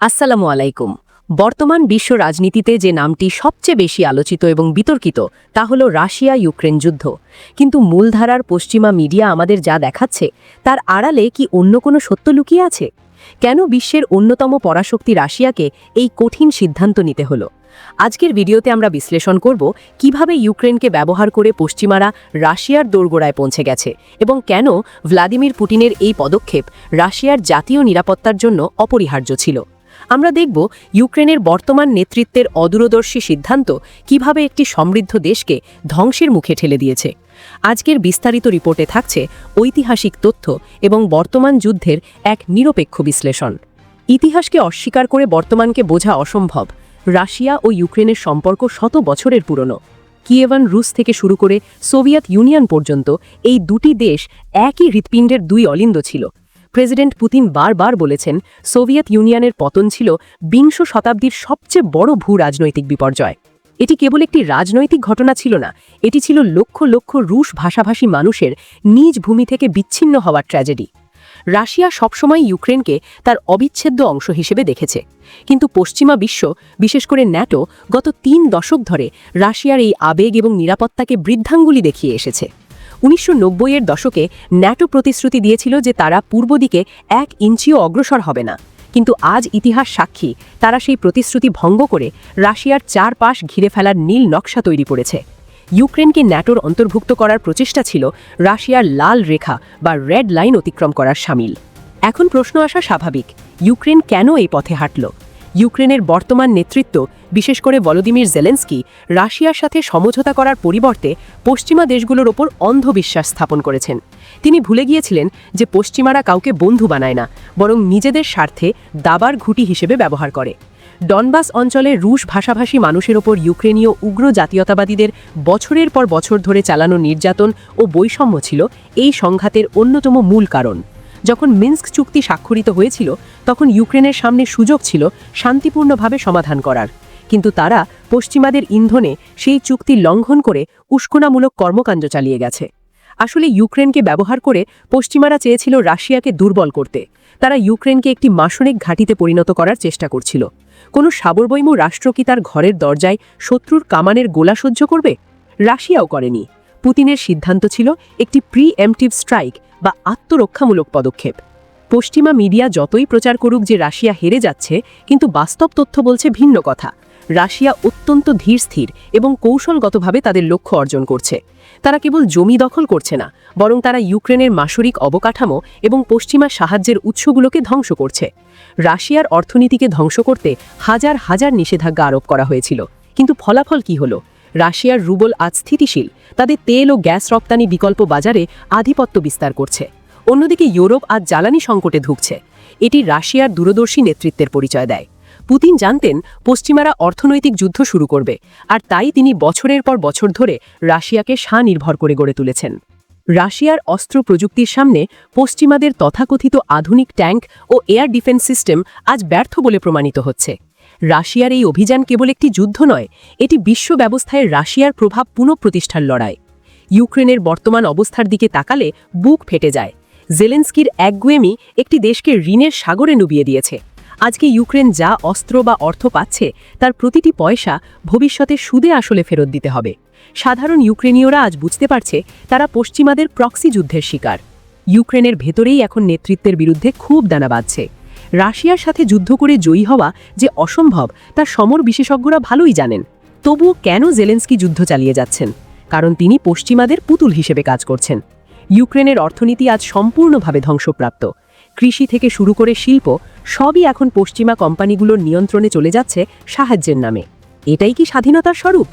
আসসালামু আলাইকুম। বর্তমান বিশ্ব রাজনীতিতে যে নামটি সবচেয়ে বেশি আলোচিত এবং বিতর্কিত, তা হল রাশিয়া ইউক্রেন যুদ্ধ। কিন্তু মূলধারার পশ্চিমা মিডিয়া আমাদের যা দেখাচ্ছে, তার আড়ালে কি অন্য কোনো সত্য লুকিয়ে আছে? কেন বিশ্বের অন্যতম পরাশক্তি রাশিয়াকে এই কঠিন সিদ্ধান্ত নিতে হলো? আজকের ভিডিওতে আমরা বিশ্লেষণ করব কীভাবে ইউক্রেনকে ব্যবহার করে পশ্চিমারা রাশিয়ার দোরগোড়ায় পৌঁছে গেছে এবং কেন ভ্লাদিমির পুটিনের এই পদক্ষেপ রাশিয়ার জাতীয় নিরাপত্তার জন্য অপরিহার্য ছিল। আমরা দেখব ইউক্রেনের বর্তমান নেতৃত্বের অদূরদর্শী সিদ্ধান্ত কীভাবে একটি সমৃদ্ধ দেশকে ধ্বংসের মুখে ঠেলে দিয়েছে। আজকের বিস্তারিত রিপোর্টে থাকছে ঐতিহাসিক তথ্য এবং বর্তমান যুদ্ধের এক নিরপেক্ষ বিশ্লেষণ। ইতিহাসকে অস্বীকার করে বর্তমানকে বোঝা অসম্ভব। রাশিয়া ও ইউক্রেনের সম্পর্ক শত বছরের পুরনো। কিয়েভান রুশ থেকে শুরু করে সোভিয়েত ইউনিয়ন পর্যন্ত এই দুটি দেশ একই হৃৎপিণ্ডের দুই অলিন্দ ছিল। প্রেসিডেন্ট পুতিন বারবার বলেছেন, সোভিয়েত ইউনিয়নের পতন ছিল বিংশ শতাব্দীর সবচেয়ে বড় ভূ রাজনৈতিক বিপর্যয়। এটি কেবল একটি রাজনৈতিক ঘটনা ছিল না, এটি ছিল লক্ষ লক্ষ রুশ ভাষাভাষী মানুষের নিজ ভূমি থেকে বিচ্ছিন্ন হওয়ার ট্র্যাজেডি। রাশিয়া সবসময় ইউক্রেনকে তার অবিচ্ছেদ্য অংশ হিসেবে দেখেছে। কিন্তু পশ্চিমা বিশ্ব, বিশেষ করে ন্যাটো, গত তিন দশক ধরে রাশিয়ার এই আবেগ এবং নিরাপত্তাকে বৃদ্ধাঙ্গুলি দেখিয়ে এসেছে। উনিশশো এর দশকে ন্যাটো প্রতিশ্রুতি দিয়েছিল যে তারা পূর্ব দিকে এক ইঞ্চিও অগ্রসর হবে না। কিন্তু আজ ইতিহাস সাক্ষী, তারা সেই প্রতিশ্রুতি ভঙ্গ করে রাশিয়ার চারপাশ ঘিরে ফেলার নীল নকশা তৈরি করেছে। ইউক্রেনকে ন্যাটোর অন্তর্ভুক্ত করার প্রচেষ্টা ছিল রাশিয়ার লাল রেখা বা রেড লাইন অতিক্রম করার সামিল। এখন প্রশ্ন আসা স্বাভাবিক, ইউক্রেন কেন এই পথে হাঁটল? ইউক্রেনের বর্তমান নেতৃত্ব বিশেষ করে ভলোদিমির জেলেন্সকি, রাশিয়ার সাথে সমঝোতা করার পরিবর্তে পশ্চিমা দেশগুলোর ওপর অন্ধবিশ্বাস স্থাপন করেছেন। তিনি ভুলে গিয়েছিলেন যে পশ্চিমারা কাউকে বন্ধু বানায় না, বরং নিজেদের স্বার্থে দাবার ঘুটি হিসেবে ব্যবহার করে। ডনবাস অঞ্চলে রুশ ভাষাভাষী মানুষের ওপর ইউক্রেনীয় উগ্র জাতীয়তাবাদীদের বছরের পর বছর ধরে চালানো নির্যাতন ও বৈষম্য ছিল এই সংঘাতের অন্যতম মূল কারণ। যখন মিন্স্ক চুক্তি স্বাক্ষরিত হয়েছিল, তখন ইউক্রেনের সামনে সুযোগ ছিল শান্তিপূর্ণভাবে সমাধান করার। কিন্তু তারা পশ্চিমাদের ইন্ধনে সেই চুক্তি লঙ্ঘন করে উস্কোনামূলক কর্মকাণ্ড চালিয়ে গেছে। আসলে ইউক্রেনকে ব্যবহার করে পশ্চিমারা চেয়েছিল রাশিয়াকে দুর্বল করতে। তারা ইউক্রেনকে একটি মাসনিক ঘাঁটিতে পরিণত করার চেষ্টা করছিল। কোনো সাবরবৈম রাষ্ট্র কি তার ঘরের দরজায় শত্রুর কামানের গোলা সহ্য করবে? রাশিয়াও করেনি। পুতিনের সিদ্ধান্ত ছিল একটি প্রি এমটিভ স্ট্রাইক বা আত্মরক্ষামূলক পদক্ষেপ। পশ্চিমা মিডিয়া যতই প্রচার করুক যে রাশিয়া হেরে যাচ্ছে, কিন্তু বাস্তব তথ্য বলছে ভিন্ন কথা। রাশিয়া অত্যন্ত ধীর, স্থির এবং কৌশলগতভাবে তাদের লক্ষ্য অর্জন করছে। তারা কেবল জমি দখল করছে না, বরং তারা ইউক্রেনের মাসরিক অবকাঠামো এবং পশ্চিমা সাহায্যের উৎসগুলোকে ধ্বংস করছে। রাশিয়ার অর্থনীতিকে ধ্বংস করতে হাজার হাজার নিষেধাজ্ঞা আরোপ করা হয়েছিল। কিন্তু ফলাফল কি হলো? রাশিয়ার রুবল আজ স্থিতিশীল, তাদের তেল ও গ্যাস রপ্তানি বিকল্প বাজারে আধিপত্য বিস্তার করছে। অন্যদিকে ইউরোপ আজ জ্বালানি সংকটে ধুকছে। এটি রাশিয়ার দূরদর্শী নেতৃত্বের পরিচয় দেয়। পুতিন জানতেন পশ্চিমারা অর্থনৈতিক যুদ্ধ শুরু করবে, আর তাই তিনি বছরের পর বছর ধরে রাশিয়াকে স্বনির্ভর করে গড়ে তুলেছেন। রাশিয়ার অস্ত্র প্রযুক্তির সামনে পশ্চিমাদের তথাকথিত আধুনিক ট্যাঙ্ক ও এয়ার ডিফেন্স সিস্টেম আজ ব্যর্থ বলে প্রমাণিত হচ্ছে। রাশিয়ার এই অভিযান কেবল একটি যুদ্ধ নয়, এটি বিশ্ব ব্যবস্থায় রাশিয়ার প্রভাব পুনঃপ্রতিষ্ঠার লড়াই। ইউক্রেনের বর্তমান অবস্থার দিকে তাকালে বুক ফেটে যায়। জেলেন্সকির একগুয়েমি একটি দেশকে ঋণের সাগরে ডুবিয়ে দিয়েছে। আজকে ইউক্রেন যা অস্ত্র বা অর্থ পাচ্ছে, তার প্রতিটি পয়সা ভবিষ্যতে সুদে আসলে ফেরত দিতে হবে। সাধারণ ইউক্রেনীয়রা আজ বুঝতে পারছে, তারা পশ্চিমাদের প্রক্সি যুদ্ধের শিকার। ইউক্রেনের ভেতরেই এখন নেতৃত্বের বিরুদ্ধে খুব দানা বাঁধছে। রাশিয়ার সাথে যুদ্ধ করে জয়ী হওয়া যে অসম্ভব, তা সমর বিশেষজ্ঞরা ভালোই জানেন। তবুও কেন জেলেন্সকি যুদ্ধ চালিয়ে যাচ্ছেন? কারণ তিনি পশ্চিমাদের পুতুল হিসেবে কাজ করছেন। ইউক্রেনের অর্থনীতি আজ সম্পূর্ণভাবে ধ্বংসপ্রাপ্ত। কৃষি থেকে শুরু করে শিল্প সবই এখন পশ্চিমা কোম্পানিগুলোর নিয়ন্ত্রণে চলে যাচ্ছে সাহায্যের নামে। এটাই কি স্বাধীনতার স্বরূপ?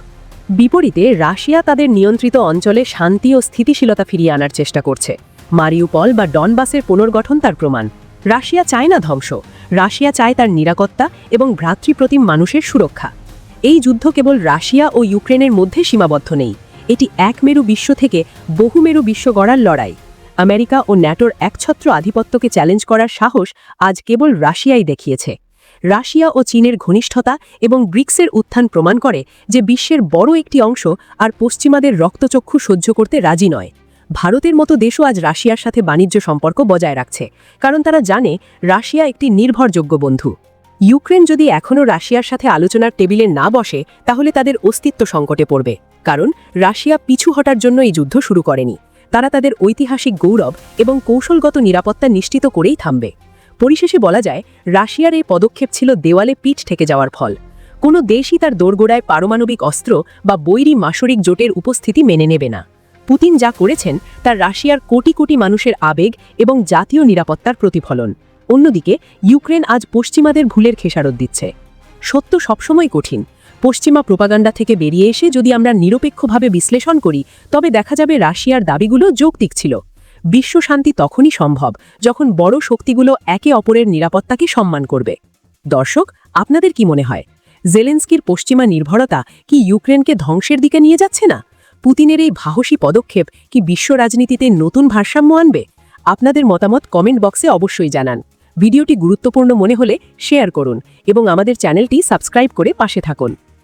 বিপরীতে, রাশিয়া তাদের নিয়ন্ত্রিত অঞ্চলে শান্তি ও স্থিতিশীলতা ফিরিয়ে আনার চেষ্টা করছে। মারিউপল বা ডনবাসের পুনর্গঠন তার প্রমাণ। রাশিয়া চায় না ধ্বংস। রাশিয়া চায় তার নিরাপত্তা এবং ভ্রাতৃপ্রতিম মানুষের সুরক্ষা। এই যুদ্ধ কেবল রাশিয়া ও ইউক্রেনের মধ্যে সীমাবদ্ধ নেই। এটি এক মেরু বিশ্ব থেকে বহু মেরু বিশ্ব গড়ার লড়াই। আমেরিকা ও ন্যাটোর একছত্র আধিপত্যকে চ্যালেঞ্জ করার সাহস আজ কেবল রাশিয়াই দেখিয়েছে। রাশিয়া ও চীনের ঘনিষ্ঠতা এবং ব্রিক্সের উত্থান প্রমাণ করে যে বিশ্বের বড় একটি অংশ আর পশ্চিমাদের রক্তচক্ষু সহ্য করতে রাজি নয়। ভারতের মতো দেশও আজ রাশিয়ার সাথে বাণিজ্য সম্পর্ক বজায় রাখছে, কারণ তারা জানে রাশিয়া একটি নির্ভরযোগ্য বন্ধু। ইউক্রেন যদি এখনও রাশিয়ার সাথে আলোচনার টেবিলে না বসে, তাহলে তাদের অস্তিত্ব সংকটে পড়বে, কারণ রাশিয়া পিছু হটার জন্য এই যুদ্ধ শুরু করেনি। তারা তাদের ঐতিহাসিক গৌরব এবং কৌশলগত নিরাপত্তা নিশ্চিত করেই থামবে। পরিশেষে বলা যায়, রাশিয়ার এই পদক্ষেপ ছিল দেওয়ালে পিঠ ঠেকে যাওয়ার ফল। কোনো দেশই তার দোরগোড়ায় পারমাণবিক অস্ত্র বা বৈরী মাসরিক জোটের উপস্থিতি মেনে নেবে না। পুতিন যা করেছেন তার রাশিয়ার কোটি কোটি মানুষের আবেগ এবং জাতীয় নিরাপত্তার প্রতিফলন। অন্যদিকে, ইউক্রেন আজ পশ্চিমাদের ভুলের খেসারত দিচ্ছে। সত্য সবসময় কঠিন পশ্চিমা প্রোপাগান্ডা থেকে বেরিয়ে এসে যদি আমরা নিরপেক্ষভাবে বিশ্লেষণ করি, তবে দেখা যাবে রাশিয়ার দাবিগুলো যৌক্তিক ছিল। বিশ্ব শান্তি তখনই সম্ভব যখন বড় শক্তিগুলো একে অপরের নিরাপত্তাকে সম্মান করবে। দর্শক, আপনাদের কি মনে হয়? জেলেন্সকির পশ্চিমা নির্ভরতা কি ইউক্রেনকে ধ্বংসের দিকে নিয়ে যাচ্ছে না? পুতিনের এই ভাহসী পদক্ষেপ কি বিশ্ব রাজনীতিতে নতুন ভারসাম্য আনবে? আপনাদের মতামত কমেন্ট বক্সে অবশ্যই জানান। ভিডিওটি গুরুত্বপূর্ণ মনে হলে শেয়ার করুন এবং আমাদের চ্যানেলটি সাবস্ক্রাইব করে পাশে থাকুন।